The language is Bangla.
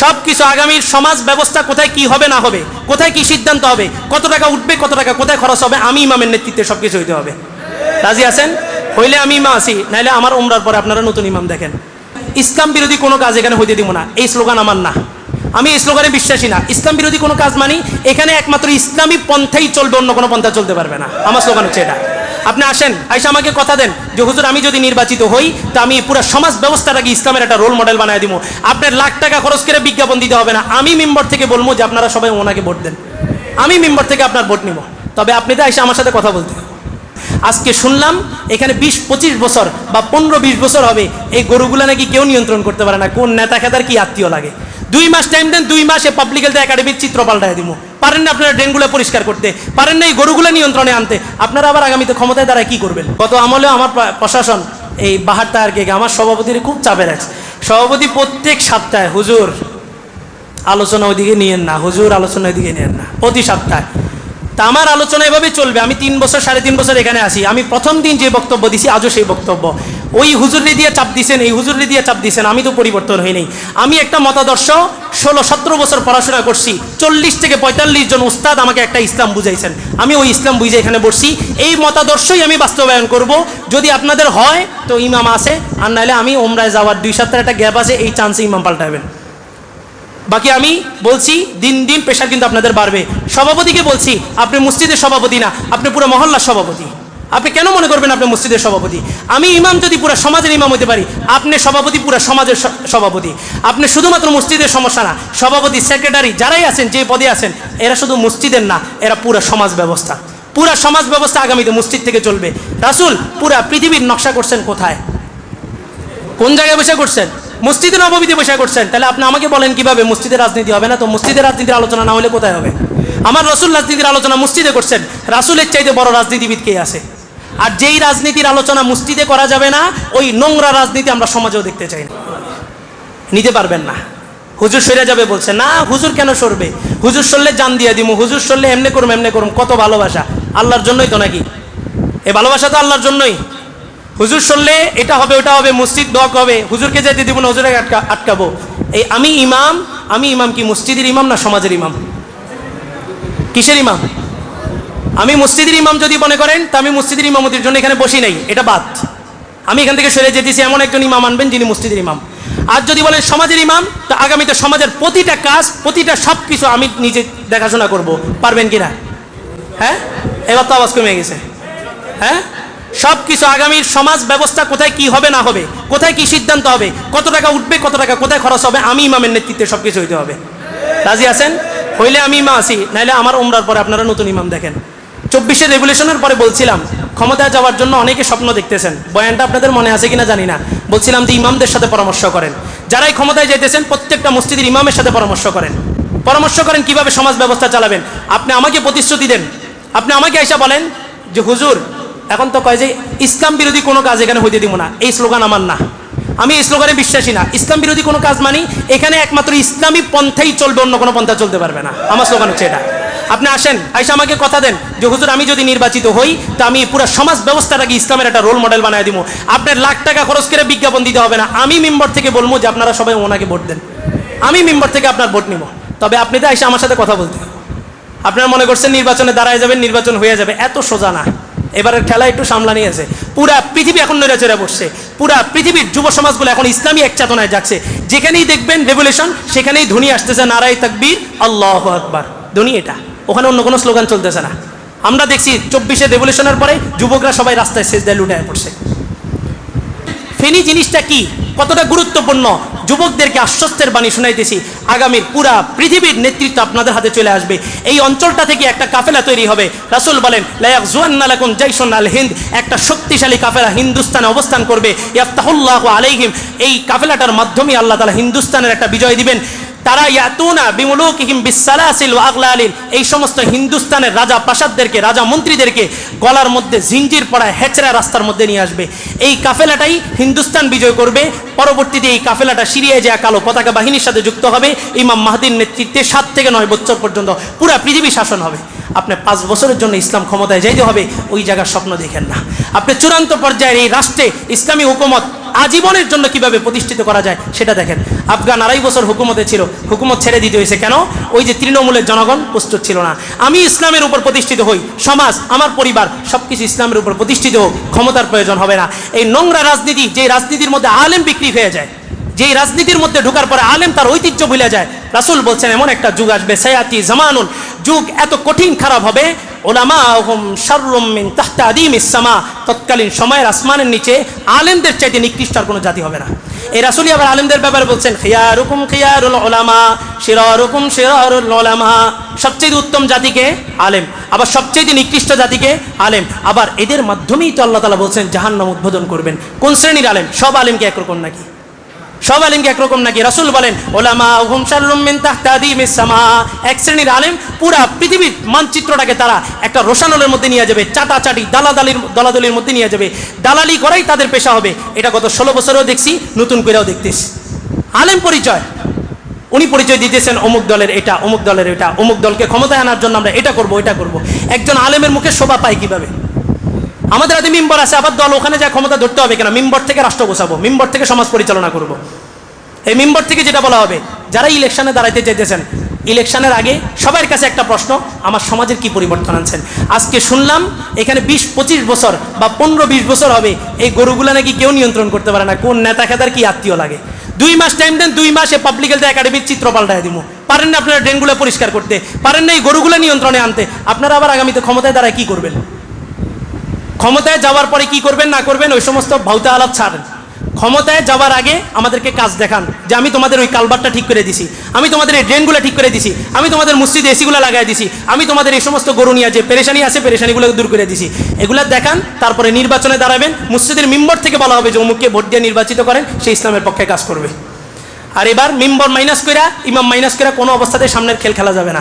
সব কিছু আগামীর সমাজ ব্যবস্থা কোথায় কি হবে না হবে, কোথায় কি সিদ্ধান্ত হবে, কত টাকা উঠবে, কত টাকা কোথায় খরচ হবে, আমি ইমামের নেতৃত্বে সব কিছু হইতে হবে। রাজি আছেন? হইলে আমি ইমাম আসি নাহলে আমার উমরার পরে আপনারা নতুন ইমাম দেখেন। ইসলাম বিরোধী কোনো কাজ এখানে হইতে দিব না, এই স্লোগান আমার না। আমি এই স্লোগানে বিশ্বাসী না। ইসলাম বিরোধী কোনো কাজ মানি, এখানে একমাত্র ইসলামী পন্থাই চলবে, অন্য কোনো পন্থা চলতে পারবে না। আমার স্লোগান হচ্ছে এটা। আপনি আসেন, আইসা আমাকে কথা দেন যে, হুজুর, আমি যদি নির্বাচিত হই, তো আমি পুরো সমাজ ব্যবস্থাটাকে ইসলামের একটা রোল মডেল বানায় দিব আপনার লাখ টাকা খরচ করে বিজ্ঞাপন দিতে হবে না। আমি মেম্বার থেকে বলব যে, আপনারা সবাই ওনাকে ভোট দেন। আমি মেম্বার থেকে আপনার ভোট নিব। তবে আপনি তো এসে আমার সাথে কথা বলতে আজকে শুনলাম, এখানে বিশ, পঁচিশ বছর বা পনেরো, বিশ বছর হবে, এই গরুগুলা নাকি কেউ নিয়ন্ত্রণ করতে পারে না। কোন নেতা খেতার কি আত্মীয় লাগে? দুই মাস টাইম দেন, দুই মাসে পাবলিক হেলথ একাডেমির চিত্র পাল্টায় দিব পারেন না আপনারা ড্রেনগুলো পরিষ্কার করতে, পারেন না এই গরুগুলো নিয়ন্ত্রণে আনতে, আপনারা আবার আগামীতে ক্ষমতায় দ্বারা কি করবেন? গত আমলে আমার প্রশাসন, এই বাহার কেকে আমার সভাপতির খুব চাপে রাখছে সভাপতি প্রত্যেক সপ্তাহে, হুজুর, আলোচনা ওইদিকে নিয়েন না, হুজুর, আলোচনা ওইদিকে নিয়েন না, প্রতি সপ্তাহে। তা আমার আলোচনা এভাবে চলবে, আমি তিন বছর, সাড়ে তিন বছর এখানে আসি আমি প্রথম দিন যে বক্তব্য দিছি, আজও সেই বক্তব্য। ওই হুজুরি দিয়ে চাপ দিছেন, এই হুজুরি দিয়ে চাপ দিছেন, আমি তো পরিবর্তন হই নাই। আমি একটা মতাদর্শ, ষোলো সতেরো বছর পড়াশোনা করছি, চল্লিশ থেকে পঁয়তাল্লিশ জন উস্তাদ আমাকে একটা ইসলাম বুঝাইছেন। আমি ওই ইসলাম বুঝে এখানে বসছি, এই মতাদর্শই আমি বাস্তবায়ন করব। যদি আপনাদের হয়, তো ইমাম আছে, আর নাহলে আমি ওমরায় যাওয়ার দুই সপ্তাহের একটা গ্যাপ আছে, এই চান্সে ইমাম পাল্টাবেন। বাকি আমি বলছি, দিন দিন প্রেশার কিন্তু আপনাদের বাড়বে। সভাপতিকে বলছি, আপনি মসজিদের সভাপতি না, আপনি পুরো মহল্লার সভাপতি। আপনি কেন মনে করবেন আপনি মসজিদের সভাপতি? আমি ইমাম যদি পুরো সমাজের ইমাম হতে পারি, আপনি সভাপতি, পুরো সমাজের সভাপতি। আপনি শুধুমাত্র মসজিদের সমস্যা না, সভাপতি সেক্রেটারি যারাই আছেন, যে পদে আছেন, এরা শুধু মসজিদের না, এরা পুরো সমাজ ব্যবস্থা। পুরা সমাজ ব্যবস্থা আগামীতে মসজিদ থেকে চলবে। রাসুল, পুরা পৃথিবীর নকশা করছেন কোথায়? কোন জায়গায় বসে করছেন? মসজিদে নবমীতে বসে করছেন। তাহলে আপনি আমাকে বলেন কীভাবে মসজিদের রাজনীতি হবে না? তো মসজিদের রাজনীতির আলোচনা না হলে কোথায় হবে? আমার রসুল রাজনীতির আলোচনা মসজিদে করছেন। রাসুলের চাইতে বড় রাজনীতিবিদ কে আছে? আর যেই রাজনীতির আলোচনা মসজিদে করা যাবে না, ওই নোংরা রাজনীতি আমরা সমাজেও দেখতে চাই না। নিতে পারবেন না। হুজুর সরে যাবে বলছে, না, হুজুর কেন সরবে? হুজুর সরলে জান দিয়ে দিমু, হুজুর সরলে এমনি করুম এমনি করুম, কত ভালোবাসা। আল্লাহর জন্যই তো নাকি? এ ভালোবাসা তো আল্লাহর জন্যই। হুজুর সরলে এটা হবে, ওটা হবে, মসজিদ দক হবে, হুজুরকে যেতে দিব না হুজুরে আটকা, আটকাবো। এই আমি ইমাম আমি ইমাম কি মসজিদের ইমাম না সমাজের ইমাম? কিসের ইমাম? আমি মসজিদের ইমাম যদি মনে করেন, তা আমি মসজিদের ইমামতির জন্য এখানে বসি নাই, এটা বাদ। আমি এখান থেকে সরে যেতেছি, এমন একজন ইমাম আনবেন যিনি মসজিদের ইমাম। আর যদি বলেন সমাজের ইমাম, তো আগামীতে সমাজের প্রতিটা কাজ, প্রতিটা সব কিছু আমি নিজে দেখাশোনা করব। পারবেন কিনা? হ্যাঁ? এবার তো আওয়াজ কমে গেছে। হ্যাঁ? সব কিছু আগামীর সমাজ ব্যবস্থা কোথায় কি হবে, না হবে, কোথায় কি সিদ্ধান্ত হবে, কত টাকা উঠবে, কত টাকা কোথায় খরচ হবে, আমি ইমামের নেতৃত্বে সব কিছু হইতে হবে। রাজি আছেন? হইলে আমি ইমা আসি নাহলে আমার উমরার পরে আপনারা নতুন ইমাম দেখেন। চব্বিশের রেগুলেশনের পরে বলছিলাম, ক্ষমতায় যাওয়ার জন্য অনেকে স্বপ্ন দেখতেছেন। বয়ানটা আপনাদের মনে আছে কিনা জানি না। বলছিলাম যে ইমামদের সাথে পরামর্শ করেন। যারাই ক্ষমতায় যেতেছেন প্রত্যেকটা মসজিদের ইমামের সাথে পরামর্শ করেন। পরামর্শ করেন কীভাবে সমাজ ব্যবস্থা চালাবেন। আপনি আমাকে প্রতিশ্রুতি দেন। আপনি আমাকে এসে বলেন যে, হুজুর, এখন তো কয় যে, ইসলাম বিরোধী কোনো কাজ এখানে হইতে দিব না। এই স্লোগান আমার না। আমি এই স্লোগানে বিশ্বাসী না। ইসলাম বিরোধী কোনো কাজ মানি, এখানে একমাত্র ইসলামী পন্থাই চলবে, অন্য কোনো পন্থা চলতে পারবে না। আমার স্লোগান হচ্ছে এটা। আপনি আসেন, আইসা আমাকে কথা দেন যে, হুজুর, আমি যদি নির্বাচিত হই, তা আমি পুরো সমাজ ব্যবস্থাটাকে ইসলামের একটা রোল মডেল বানায় দিব আপনার লাখ টাকা খরচ করে বিজ্ঞাপন দিতে হবে না। আমি মেম্বার থেকে বলব যে, আপনারা সবাই ওনাকে ভোট দেন। আমি মেম্বার থেকে আপনার ভোট নিব তবে আপনি তো এসে আমার সাথে কথা বলতে। আপনারা মনে করছেন নির্বাচনে দাঁড়ায় যাবেন, নির্বাচন হয়ে যাবে। এত সোজা না। এবারের খেলা একটু সামলানি আছে। পুরা পৃথিবী এখন নৈরাচরে বসছে। পুরা পৃথিবীর যুব সমাজগুলো এখন ইসলামী এক চেতনায় যাচ্ছে। যেখানেই দেখবেন রেভলিউশন সেখানেই ধ্বনি আসতেছে নারাই তাকবীর, আল্লাহ আকবার। ধ্বনি এটা। ওখানে অন্য কোনো স্লোগান চলতেছে না। আমরা দেখছি চব্বিশে রেভলিউশনের পরে যুবকরা সবাই রাস্তায় শেষ দেয় লুটায় পড়ছে। ফেনি জিনিসটা কি? কতটা গুরুত্বপূর্ণ? যুবকদেরকে আশ্বস্তের বাণী শুনাইতেছি। আগামীর পুরা পৃথিবীর নেতৃত্ব আপনাদের হাতে চলে আসবে। এই অঞ্চলটা থেকে একটা কাফেলা তৈরি হবে। রাসুল বলেন, লায়াক জুয়ান্নালাকুন জাইসন আল হিন্দ। একটা শক্তিশালী কাফেলা হিন্দুস্তানে অবস্থান করবে। ইয়াফতাহুল্লাহ আলাইহিম। এই কাফেলাটার মাধ্যমে আল্লাহ তালা হিন্দুস্তানের একটা বিজয় দিবেন। তারা ইয়াতুনা বিমুলুকিহিম বিসালাসিল আগলালিল। এই সমস্ত হিন্দুস্তানের রাজা প্রাসাদদেরকে রাজা মন্ত্রীদেরকে গলার মধ্যে জিঞ্জির পড়ায় হেচড়া রাস্তার মধ্যে নিয়ে আসবে। এই কাফেলাটাই হিন্দুস্তান বিজয় করবে। পরবর্তীতে এই কাফেলাটা সিরিয়ায় যা কালো পতাকা বাহিনীর সাথে যুক্ত হবে। ইমাম মাহাদির নেতৃত্বে সাত থেকে নয় বছর পর্যন্ত পুরা পৃথিবী শাসন হবে। আপনি পাঁচ বছরের জন্য ইসলাম ক্ষমতায় যাইতে হবে, ওই জায়গার স্বপ্ন দেখেন না। আপনি চূড়ান্ত পর্যায়ের এই রাষ্ট্রে ইসলামী হুকুমত আজীবনের জন্য কীভাবে প্রতিষ্ঠিত করা যায়, সেটা দেখেন। আফগান আড়াই বছর হুকুমতে ছিল, হুকুমত ছেড়ে দিতে হয়েছে কেন? ওই যে তৃণমূলের জনগণ প্রস্তুত ছিল না। আমি ইসলামের উপর প্রতিষ্ঠিত হই, সমাজ, আমার পরিবার সব কিছু ইসলামের উপর প্রতিষ্ঠিত হোক, ক্ষমতার প্রয়োজন হবে না। এই নোংরা রাজনীতি, যে রাজনীতির মধ্যে আলেম বিক্রি হয়ে যায় যেই রাজনীতির মধ্যে ঢোকার পরে আলেম তার ঐতিহ্য ভুলে যায়। রাসুল বলছেন, এমন একটা যুগ আসবে, সায়াতি জামানুন। যুগ এত কঠিন, খারাপ হবে। ওলামা হুম শাররুম তাহতা আদিম ইসামা তৎকালীন সময়ের আসমানের নিচে আলেমদের চাইতে নিকৃষ্ট আর কোনো জাতি হবে না। এই রাসুলি আবার আলেমদের ব্যাপারে বলছেন, খিয়ারুকুম খিয়ারুল ওলামা শিরারুকুম শিরারুল ওলামা সবচেয়ে উত্তম জাতিকে আলেম, আবার সবচেয়ে নিকৃষ্ট জাতিকে আলেম। আবার এদের মাধ্যমেই তো আল্লাহ তালা বলছেন, জাহান্নাম উদ্বোধন করবেন। কোন শ্রেণির আলেম? সব আলেমকে একরকম নাকি? সব আলিমকে একরকম নাকি? রাসুল বলেন ওলামা হুম শাররুম মিন তাহতাদি মিসামা এক শ্রেণির আলেম পুরা পৃথিবীর মানচিত্রটাকে তারা একটা রোশানলের মধ্যে নিয়ে যাবে, চাটাচাটি দালাদালির, দলাদলির মধ্যে নিয়ে যাবে। দালালি করাই তাদের পেশা হবে। এটা গত ষোলো বছরেও দেখছি, নতুন করেও দেখতেছি। আলেম পরিচয়। উনি পরিচয় দিতেছেন অমুক দলের এটা, অমুক দলের এটা অমুক দলকে ক্ষমতায় আনার জন্য আমরা এটা করব এটা করব। একজন আলেমের মুখে শোভা পায় কীভাবে? আমাদের হাতে মিম্বর আছে, আবার দল, ওখানে যা ক্ষমতা ধরতে হবে কেন? মিম্বর থেকে রাষ্ট্র বসাবো মিম্বর থেকে সমাজ পরিচালনা করব। এই মিম্বর থেকে যেটা বলা হবে, যারা ইলেকশনে দাঁড়াইতে চাইতেছেন, ইলেকশনের আগে সবার কাছে একটা প্রশ্ন, আমার সমাজের কি পরিবর্তন আনছেন? আজকে শুনলাম, এখানে বিশ, পঁচিশ বছর বা পনেরো, বিশ বছর হবে, এই গরুগুলা নাকি কেউ নিয়ন্ত্রণ করতে পারে না, কোন নেতা খেতার কি আত্মীয় লাগে? দুই মাস টাইম দেন, দুই মাসে পাবলিক হেলথ একাডেমির চিত্র পাল্টায় দিব। পারেন না আপনারা ড্রেনগুলো পরিষ্কার করতে, পারেন না এই গরুগুলো নিয়ন্ত্রণে আনতে, আপনারা আবার আগামীতে ক্ষমতায় দ্বারা কি করবেন? ক্ষমতায় যাওয়ার পরে কি করবেন, না করবেন, ওই সমস্ত ভাউতা আলাপ ছাড়েন। ক্ষমতায় যাওয়ার আগে আমাদেরকে কাজ দেখান যে আমি তোমাদের ওই কালবারটা ঠিক করে দিছি, আমি তোমাদের এই ড্রেনগুলো ঠিক করে দিছি, আমি তোমাদের মসজিদে এসিগুলো লাগাই দিছি, আমি তোমাদের এই সমস্ত গরু নিয়ে যে পেরেশানি আছে পেরেশানিগুলো দূর করে দিছি। এগুলো দেখান, তারপরে নির্বাচনে দাঁড়াবেন, মসজিদের মেম্বর থেকে বলা হবে যে অমুককে ভোট দিয়ে নির্বাচিত করেন, সে ইসলামের পক্ষে কাজ করবে। আর এবার মেম্বর মাইনাস করে ইমাম মাইনাস করে কোনো অবস্থাতে সামনের খেল খেলা যাবে না।